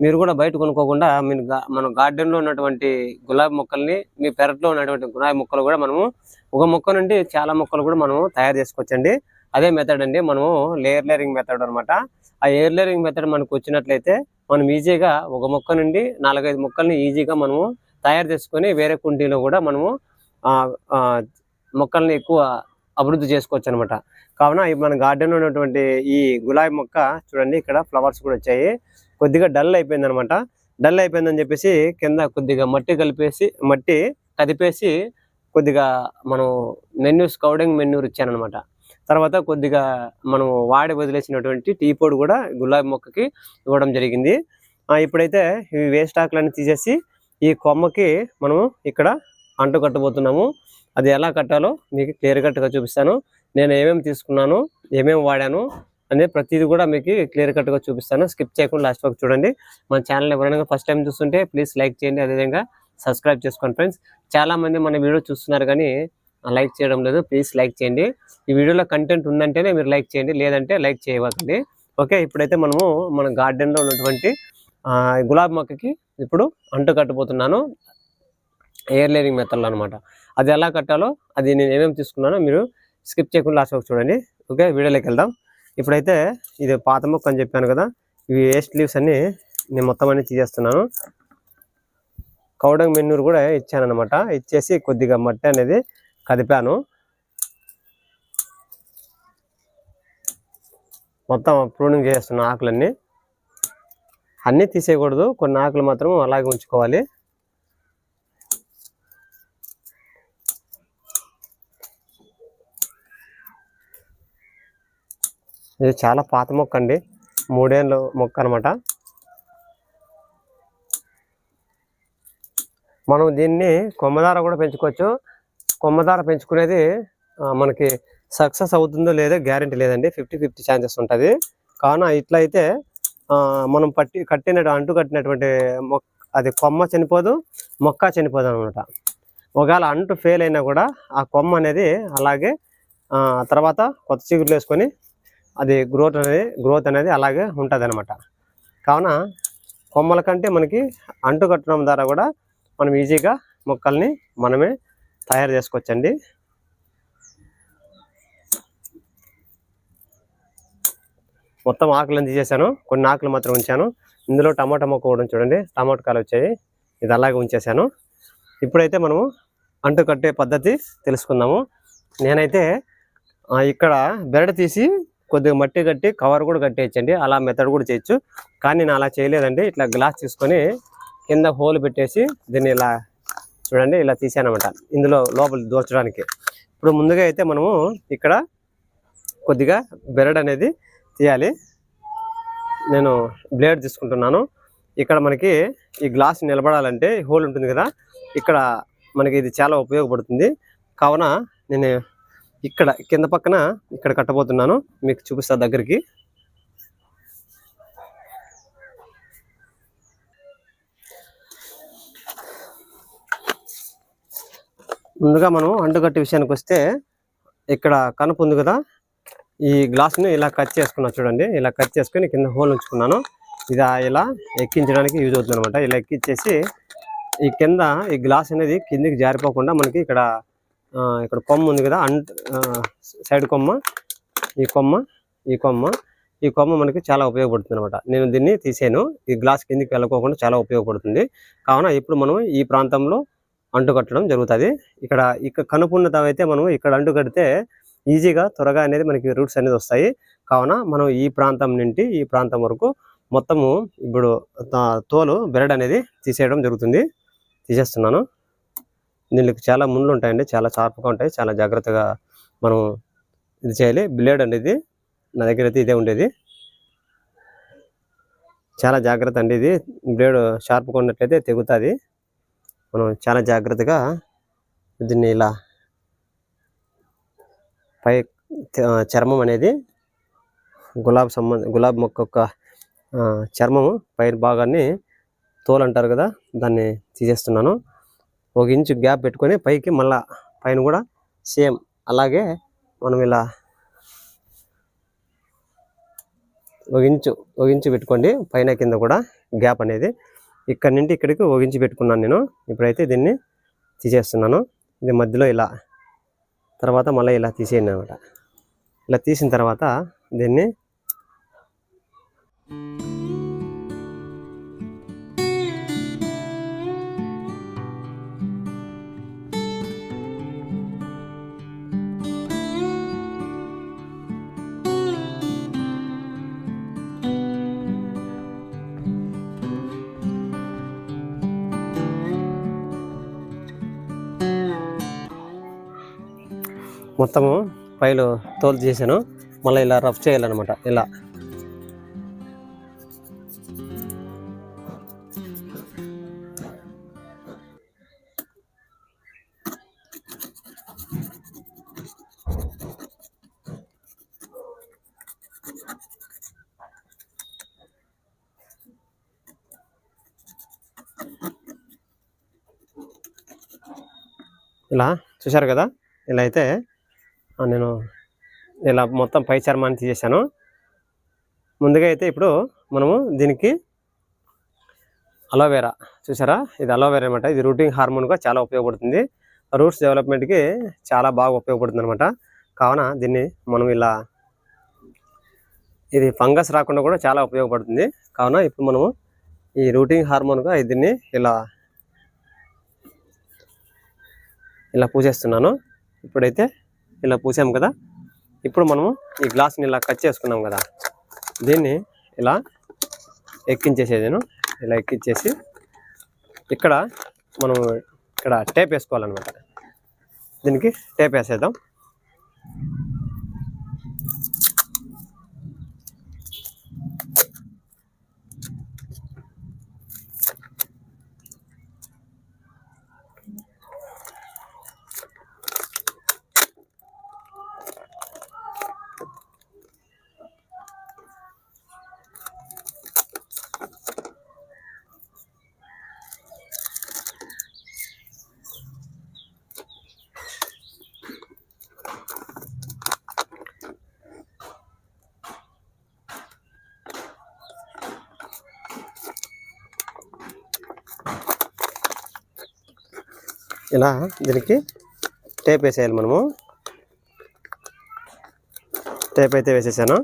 మీరు కూడా బయట కొనుక్కోకుండా మీరు మన గార్డెన్లో ఉన్నటువంటి గులాబీ మొక్కల్ని మీ పెరట్లో ఉన్నటువంటి గులాబీ మొక్కలు కూడా మనము ఒక మొక్క నుండి చాలా మొక్కలు కూడా మనము తయారు చేసుకోవచ్చండి. అదే మెథడ్ అండి మనము లేయర్ లేయరింగ్ మెథడ్ అన్నమాట. ఆ ఎయిర్ లేయరింగ్ మెథడ్ మనకు వచ్చినట్లయితే మనం ఈజీగా ఒక మొక్క నుండి నాలుగైదు మొక్కల్ని ఈజీగా మనము తయారు చేసుకొని వేరే కుండీలో కూడా మనము ఆ, ఆ, మొక్కల్ని ఎక్కువ అభివృద్ధి చేసుకోవచ్చు అనమాట కావున మన గార్డెన్ ఉన్నటువంటి ఈ గులాబీ మొక్క చూడండి ఇక్కడ ఫ్లవర్స్ కూడా వచ్చాయి. కొద్దిగా డల్ అయిపోయింది అనమాట డల్ అయిపోయిందని చెప్పేసి కింద కొద్దిగా మట్టి కలిపేసి మట్టి కదిపేసి కొద్దిగా మనం మెన్యూస్ కౌడింగ్ మెన్యూర్ ఇచ్చానమాట తర్వాత కొద్దిగా మనం వాడి వదిలేసినటువంటి టీ పొడి కూడా గులాబీ మొక్కకి ఇవ్వడం జరిగింది. ఇప్పుడైతే ఈ వేస్ట్ ఆకులన్నీ తీసేసి ఈ కొమ్మకి మనము ఇక్కడ అంటు కట్టబోతున్నాము అది ఎలా కట్టాలో మీకు క్లియర్ కట్గా చూపిస్తాను. నేను ఏమేమి తీసుకున్నాను ఏమేమి వాడాను అనేది ప్రతిదీ కూడా మీకు క్లియర్ కట్గా చూపిస్తాను. స్కిప్ చేయకుండా లాస్ట్ వరకు చూడండి. మన ఛానల్ ఎవరైనా ఫస్ట్ టైం చూస్తుంటే ప్లీజ్ లైక్ చేయండి. అదేవిధంగా సబ్స్క్రైబ్ చేసుకోండి ఫ్రెండ్స్. చాలామంది మన వీడియో చూస్తున్నారు కానీ లైక్ చేయడం లేదు. ప్లీజ్ లైక్ చేయండి. ఈ వీడియోలో కంటెంట్ ఉందంటేనే మీరు లైక్ చేయండి. లేదంటే లైక్ చేయవద్దండి. ఓకే ఇప్పుడైతే మనము మన గార్డెన్లో ఉన్నటువంటి గులాబీ మొక్కకి ఇప్పుడు అంటు కట్టబోతున్నాను. ఎయిర్ లేరింగ్ మెథడ్లో అనమాట అది ఎలా కట్టాలో అది నేను ఏమేమి తీసుకున్నానో మీరు స్కిప్ చేయకుండా లాస్ట్ వరకు చూడండి. ఓకే వీడియోలోకి వెళ్దాం. ఇప్పుడైతే ఇది పాత మొక్క అని చెప్పాను కదా ఇవి వేస్ట్ లీవ్స్ అన్ని నేను మొత్తం అన్ని తీసేస్తున్నాను. కౌడంగ్ మెన్నూరు కూడా ఇచ్చానమాట ఇచ్చేసి కొద్దిగా మట్టి అనేది కదిపాను. మొత్తం ప్రూనింగ్ చేస్తున్న ఆకులన్నీ. అన్నీ తీసేయకూడదు కొన్ని ఆకులు మాత్రం అలాగే ఉంచుకోవాలి. ఇది చాలా పాత మొక్క అండి. మూడేళ్ళు మొక్క అనమాట మనం దీన్ని కొమ్మదార కూడా పెంచుకోవచ్చు. కొమ్మదార పెంచుకునేది మనకి సక్సెస్ అవుతుందో లేదో గ్యారంటీ లేదండి. ఫిఫ్టీ ఫిఫ్టీ ఛాన్సెస్ ఉంటుంది. కావున ఇట్లా అయితే మనం పట్టి కట్టిన అంటు కట్టినటువంటి మొక్క అది కొమ్మ చనిపోదు మొక్క చనిపోదు అనమాట ఒకవేళ అంటు ఫెయిల్ అయినా కూడా ఆ కొమ్మ అనేది అలాగే తర్వాత కొత్త చిగురులు వేసుకొని అది గ్రోత్ అనేది గ్రోత్ అనేది అలాగే ఉంటుంది అనమాట కావున కొమ్మల కంటే మనకి అంటు కట్టడం ద్వారా కూడా మనం ఈజీగా మొక్కల్ని మనమే తయారు చేసుకోవచ్చండి. మొత్తం ఆకులను తీసేసాను. కొన్ని ఆకులు మాత్రం ఉంచాను. ఇందులో టమాటా మొక్క కూడా చూడండి. టమాటా కాయలు వచ్చాయి. ఇది అలాగే ఉంచేసాను. ఇప్పుడైతే మనము అంటు కట్టే పద్ధతి తెలుసుకుందాము. నేనైతే ఇక్కడ బెరడు తీసి కొద్దిగా మట్టి కట్టి కవర్ కూడా కట్టేయచ్చండి. అలా మెథడ్ కూడా చేయొచ్చు. కానీ నేను అలా చేయలేదండి. ఇట్లా గ్లాస్ తీసుకొని కింద హోల్ పెట్టేసి దీన్ని ఇలా చూడండి ఇలా తీసానమాట. ఇందులో లోపల దోర్చడానికి. ఇప్పుడు ముందుగా అయితే మనము ఇక్కడ కొద్దిగా బెరడ్ అనేది తీయాలి. నేను బ్లేడ్ తీసుకుంటున్నాను. ఇక్కడ మనకి ఈ గ్లాస్ నిలబడాలంటే హోల్ ఉంటుంది కదా. ఇక్కడ మనకి ఇది చాలా ఉపయోగపడుతుంది. కావున నేను ఇక్కడ కింద పక్కన ఇక్కడ కట్టబోతున్నాను. మీకు చూపిస్తా దగ్గరికి. ముందుగా మనం అంటుకట్టే విషయానికి వస్తే ఇక్కడ కనుపు ఉంది కదా? ఈ గ్లాస్ని ఇలా కట్ చేసుకున్నా చూడండి. ఇలా కట్ చేసుకుని కింద హోల్ ఉంచుకున్నాను. ఇది ఇలా ఎక్కించడానికి యూజ్ అవుతుంది అనమాట ఇలా ఎక్కించేసి ఈ కింద ఈ గ్లాస్ అనేది కిందికి జారిపోకుండా మనకి ఇక్కడ ఇక్కడ కొమ్మ ఉంది కదా అంట్ సైడ్ కొమ్మ ఈ కొమ్మ ఈ కొమ్మ. ఈ కొమ్మ మనకి చాలా ఉపయోగపడుతుంది అనమాట నేను దీన్ని తీసాను. ఈ గ్లాస్ కిందికి వెళ్ళకోకుండా చాలా ఉపయోగపడుతుంది. కావున ఇప్పుడు మనం ఈ ప్రాంతంలో అంటు కట్టడం జరుగుతుంది. ఇక్కడ ఇక్కడ కనుపున్నదైతే మనం ఇక్కడ అంటు కడితే ఈజీగా త్వరగా అనేది మనకి రూట్స్ అనేది వస్తాయి. కావున మనం ఈ ప్రాంతం నుండి ఈ ప్రాంతం వరకు మొత్తము ఇప్పుడు తోలు బెరడ్ అనేది తీసేయడం జరుగుతుంది. తీసేస్తున్నాను. దీనికి చాలా ముళ్ళు ఉంటాయండి చాలా షార్ప్గా ఉంటాయి చాలా జాగ్రత్తగా మనం ఇది చేయాలి. బ్లేడ్ అనేది నా దగ్గర అయితే ఇదే ఉండేది. చాలా జాగ్రత్త అండి ఇది. బ్లేడ్ షార్ప్గా ఉన్నట్లయితే తెగుతుంది. మనం చాలా జాగ్రత్తగా దీన్ని ఇలా పై చర్మం అనేది గులాబ్ సంబంధ గులాబ్ మొక్క యొక్క చర్మము పై భాగాన్ని తోలు అంటారు కదా దాన్ని తీసేస్తున్నాను. ఒక ఇంచు గ్యాప్ పెట్టుకొని పైకి మళ్ళా పైన కూడా సేమ్ అలాగే మనం ఇలా ఒక ఇంచు ఒక ఇంచు పెట్టుకోండి. పైన కింద కూడా గ్యాప్ అనేది. ఇక్కడ నుండి ఇక్కడికి ఊగించి పెట్టుకున్నాను నేను. ఇప్పుడైతే దీన్ని తీసేస్తున్నాను. ఇది మధ్యలో ఇలా తర్వాత మళ్ళీ ఇలా తీసేయండి అనమాట. ఇలా తీసిన తర్వాత దీన్ని మొత్తము పైలు తోలు చేశాను. మళ్ళీ ఇలా రఫ్ చేయాలన్నమాట. ఇలా. ఇలా చూశారు కదా? ఇలా అయితే నేను ఇలా మొత్తం పై చర్మాన్ని తీసేసాను ముందుగా అయితే ఇప్పుడు మనము దీనికి అలోవెరా చూసారా? ఇది అలోవెరా అనమాట ఇది రూటింగ్ హార్మోన్గా చాలా ఉపయోగపడుతుంది. రూట్స్ డెవలప్మెంట్కి చాలా బాగా ఉపయోగపడుతుంది అనమాట కావున దీన్ని మనం ఇలా ఇది ఫంగస్ రాకుండా కూడా చాలా ఉపయోగపడుతుంది. కావున ఇప్పుడు మనము ఈ రూటింగ్ హార్మోన్గా దీన్ని ఇలా ఇలా పూజేస్తున్నాను ఇప్పుడైతే ఇలా పూసాం కదా. ఇప్పుడు మనము ఈ గ్లాస్ని ఇలా కట్ చేసుకున్నాం కదా. దీన్ని ఇలా ఎక్కించేసేదేను ఇలా ఎక్కించేసి ఇక్కడ మనం ఇక్కడ టేప్ వేసుకోవాలన్నమాట. దీనికి టేప్ వేసేద్దాం. ఇలా దీనికి టేప్ వేసేయాలి మనము. టేప్ అయితే వేసేసాను.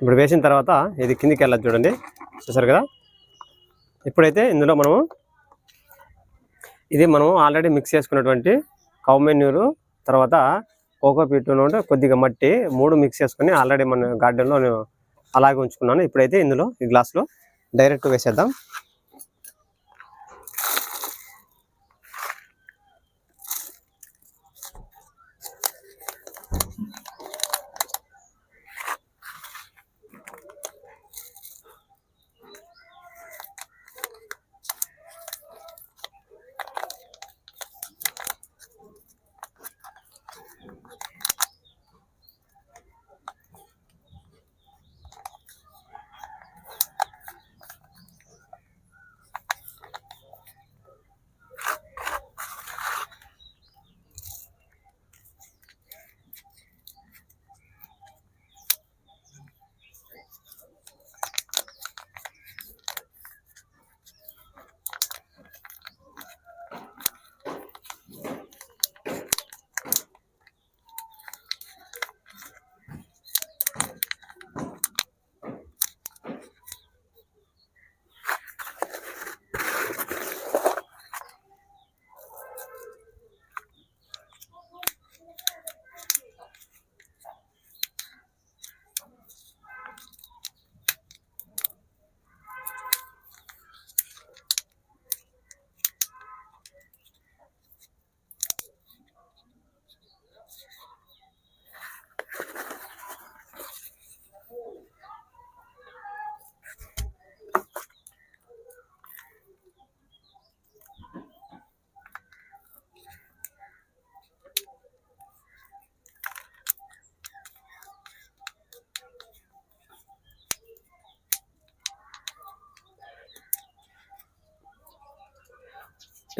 ఇప్పుడు వేసిన తర్వాత ఇది కిందికి వెళ్ళదు చూడండి. చూసారు కదా? ఇప్పుడైతే ఇందులో మనము ఇది మనము ఆల్రెడీ మిక్స్ చేసుకున్నటువంటి కౌమెన్యూరు తర్వాత కోకోపీట్ ఉంటే కొద్దిగా మట్టి మూడు మిక్స్ చేసుకుని ఆల్రెడీ మన గార్డెన్లో నేను అలాగే ఉంచుకున్నాను. ఇప్పుడైతే ఇందులో ఈ గ్లాస్లో డైరెక్ట్ వేసేద్దాం.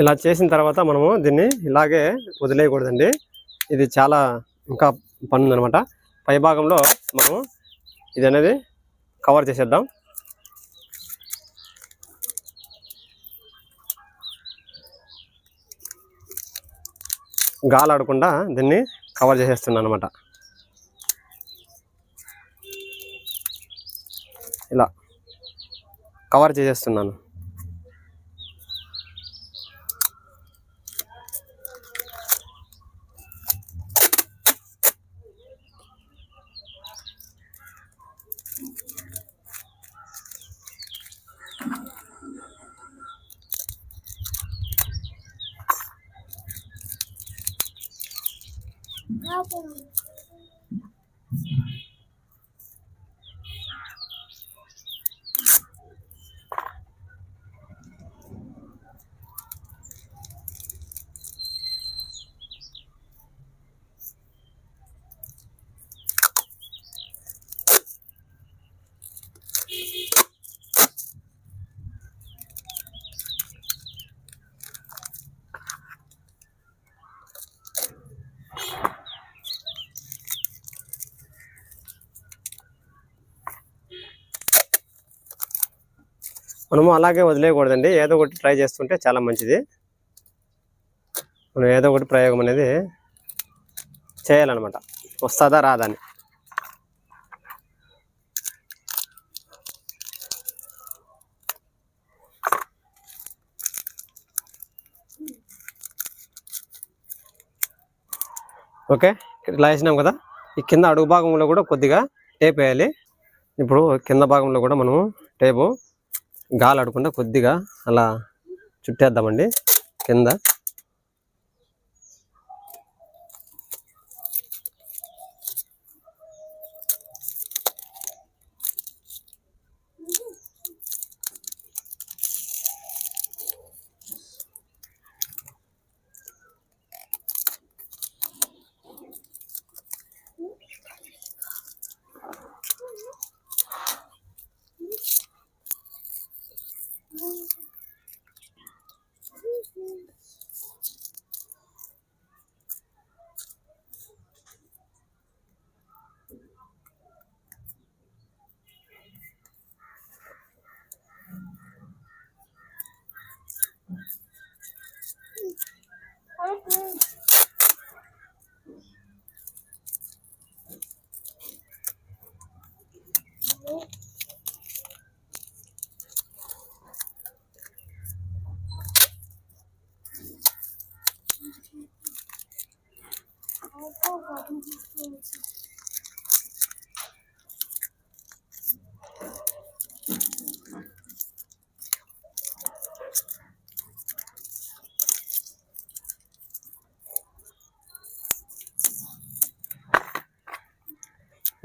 ఇలా చేసిన తర్వాత మనము దీన్ని ఇలాగే వదిలేయకూడదండి. ఇది చాలా ఇంకా పనుందనమాట. పై భాగంలో మనము ఇది అనేది కవర్ చేసేద్దాం. గాలి ఆడకుండా దీన్ని కవర్ చేసేస్తున్నాను అనమాట ఇలా కవర్ చేసేస్తున్నాను. album. మనము అలాగే వదిలేయకూడదండి. ఏదో ఒకటి ట్రై చేస్తుంటే చాలా మంచిది. మనం ఏదో ఒకటి ప్రయోగం అనేది చేయాలన్నమాట. వస్తుందా రాదా అని. ఓకే ఇట్లా వేసినాం కదా. ఈ కింద అడుగు భాగంలో కూడా కొద్దిగా టేప్ వేయాలి. ఇప్పుడు కింద భాగంలో కూడా మనము టేపు గాలి ఆడకుండా కొద్దిగా అలా చుట్టేద్దామండి. కింద.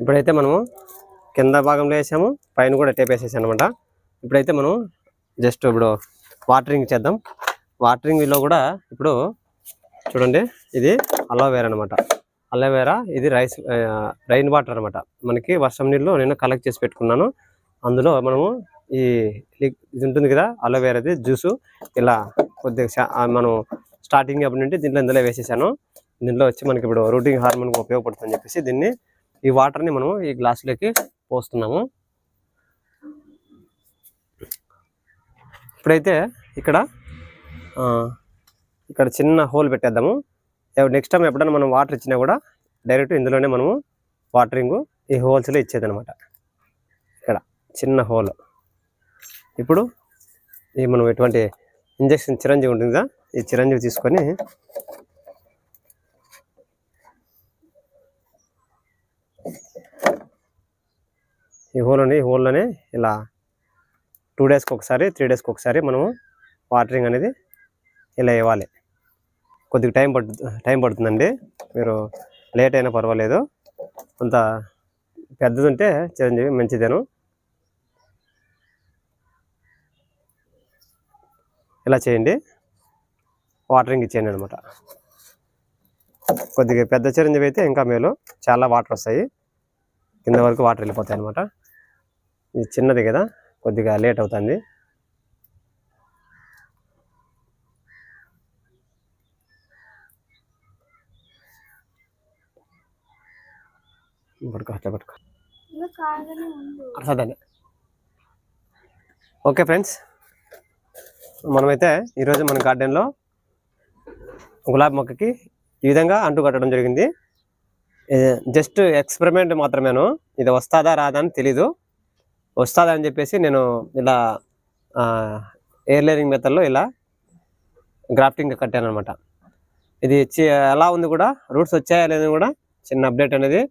ఇప్పుడైతే మనము కింద భాగంలో వేసాము పైన కూడా టేప్ వేసేసాం అనమాట ఇప్పుడైతే మనం జస్ట్ ఇప్పుడు వాటరింగ్ చేద్దాం. వాటరింగ్లో కూడా ఇప్పుడు చూడండి ఇది అలోవేరా అనమాట అలోవేరా ఇది రైస్ రైన్ వాటర్ అనమాట మనకి వర్షం నీళ్ళు నేను కలెక్ట్ చేసి పెట్టుకున్నాను. అందులో మనము ఈ ఇది ఉంటుంది కదా అలోవేరాది జ్యూసు ఇలా కొద్దిగా మనం స్టార్టింగ్ అప్పటి నుండి దీంట్లో ఇందులో వేసేసాను. దీంట్లో వచ్చి మనకి ఇప్పుడు రూటింగ్ హార్మోన్ ఉపయోగపడుతుంది చెప్పేసి దీన్ని ఈ వాటర్ని మనం ఈ గ్లాసులోకి పోస్తున్నాము. ఇప్పుడైతే ఇక్కడ ఇక్కడ చిన్న హోల్ పెట్టేద్దాము. నెక్స్ట్ టైం ఎప్పుడైనా మనం వాటర్ ఇచ్చినా కూడా డైరెక్ట్ ఇందులోనే మనము వాటరింగ్ ఈ హోల్స్లో ఇచ్చేది అనమాట ఇక్కడ చిన్న హోల్ ఇప్పుడు ఈ మనం ఎటువంటి ఇంజక్షన్ చిరంజీవి ఉంటుంది కదా ఈ చిరంజీవి తీసుకొని ఈ హోల్ని ఈ హోల్లోనే ఇలా టూ డేస్కి ఒకసారి త్రీ డేస్కి ఒకసారి మనము వాటరింగ్ అనేది ఇలా ఇవ్వాలి. కొద్దిగా టైం పడుతుంది టైం పడుతుందండి. మీరు లేట్ అయినా పర్వాలేదు. అంత పెద్దది ఉంటే చిరంజీవి మంచిదేను. ఇలా చేయండి. వాటరింగ్ ఇచ్చేయండి అనమాట కొద్దిగా పెద్ద చిరంజీవి అయితే ఇంకా మేలు. చాలా వాటర్ వస్తాయి. కింద వరకు వాటర్ వెళ్ళిపోతాయి అనమాట ఇది చిన్నది కదా కొద్దిగా లేట్ అవుతుంది. పట్టుకో అట్లా పట్టుకో. ఓకే ఫ్రెండ్స్ మనమైతే ఈరోజు మన గార్డెన్లో గులాబీ మొక్కకి ఈ విధంగా అంటు కట్టడం జరిగింది. జస్ట్ ఎక్స్పెరిమెంట్ మాత్రమేను. ఇది వస్తుందా రాదా అని తెలీదు. వస్తుందని చెప్పేసి నేను ఇలా ఎయిర్ లేరింగ్ మెథడ్లో ఇలా గ్రాఫ్టింగ్ కట్టాను అనమాట ఇది ఎలా ఉంది కూడా రూట్స్ వచ్చాయా లేదని కూడా చిన్న అప్డేట్ అనేది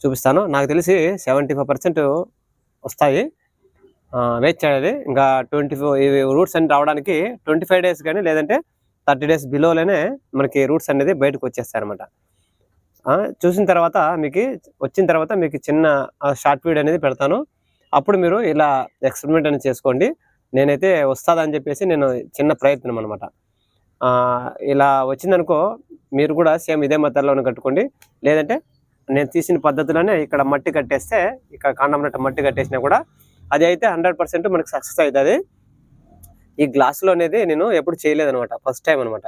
చూపిస్తాను. నాకు తెలిసి సెవెంటీ ఫైవ్ పర్సెంట్ వస్తాయి వెయిట్ చేయాలి ఇంకా ట్వంటీ ఫోర్ ఇవి రూట్స్ అన్ని రావడానికి ట్వంటీ ఫైవ్ డేస్ కానీ లేదంటే థర్టీ డేస్ బిలోలోనే మనకి రూట్స్ అనేది బయటకు వచ్చేస్తాయి అనమాట చూసిన తర్వాత మీకు వచ్చిన తర్వాత మీకు చిన్న షార్ట్ వీడియో అనేది పెడతాను. అప్పుడు మీరు ఇలా ఎక్స్పెరిమెంట్ అనేది చేసుకోండి. నేనైతే వస్తాదని చెప్పేసి నేను చిన్న ప్రయత్నం అనమాట ఇలా వచ్చిందనుకో మీరు కూడా సేమ్ ఇదే మెథడ్లోనే కట్టుకోండి. లేదంటే నేను తీసిన పద్ధతిలోనే ఇక్కడ మట్టి కట్టేస్తే ఇక్కడ కాండం నట్ట మట్టి కట్టేసినా కూడా అది అయితే హండ్రెడ్ పర్సెంట్ మనకి సక్సెస్ అవుతుంది. ఈ గ్లాసులో అనేది నేను ఎప్పుడు చేయలేదనమాట ఫస్ట్ టైం అనమాట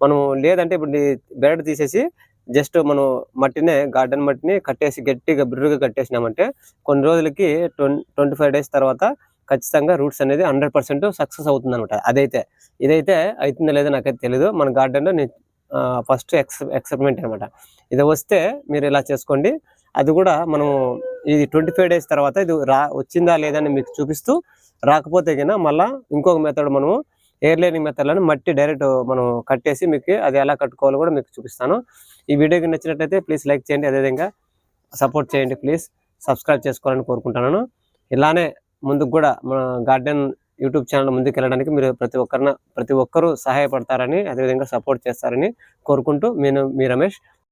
మనం లేదంటే ఇప్పుడు ఈ బెరడు తీసేసి జస్ట్ మనం మట్టినే గార్డెన్ మట్టిని కట్టేసి గట్టిగా బిర్రుగా కట్టేసినామంటే కొన్ని రోజులకి ట్వంటీ ఫైవ్ డేస్ తర్వాత ఖచ్చితంగా రూట్స్ అనేది హండ్రెడ్ పర్సెంట్ సక్సెస్ అవుతుంది అనమాట అదైతే ఇదైతే అవుతుందో లేదో నాకైతే తెలియదు మన గార్డెన్లో నేను ఫస్ట్ ఎక్స్ ఎక్స్పెరిమెంట్ అనమాట ఇది వస్తే మీరు ఇలా చేసుకోండి. అది కూడా మనం ఇది ట్వంటీ ఫైవ్ డేస్ తర్వాత ఇది రా వచ్చిందా లేదా అని మీకు చూపిస్తూ రాకపోతే కన్నా మళ్ళీ ఇంకొక మెథడ్ మనము ఎయిర్ లైనింగ్ మెథడ్లను మట్టి డైరెక్ట్ మనం కట్టేసి మీకు అది ఎలా కట్టుకోవాలో కూడా మీకు చూపిస్తాను. ఈ వీడియోకి నచ్చినట్లయితే ప్లీజ్ లైక్ చేయండి. అదేవిధంగా సపోర్ట్ చేయండి ప్లీజ్ సబ్స్క్రైబ్ చేసుకోవాలని కోరుకుంటున్నాను. ఇలానే ముందుకు కూడా మన గార్డెన్ యూట్యూబ్ ఛానల్ ముందుకు వెళ్ళడానికి మీరు ప్రతి ఒక్కరిన ప్రతి ఒక్కరూ సహాయపడతారని అదేవిధంగా సపోర్ట్ చేస్తారని కోరుకుంటూ నేను మీ రమేష్.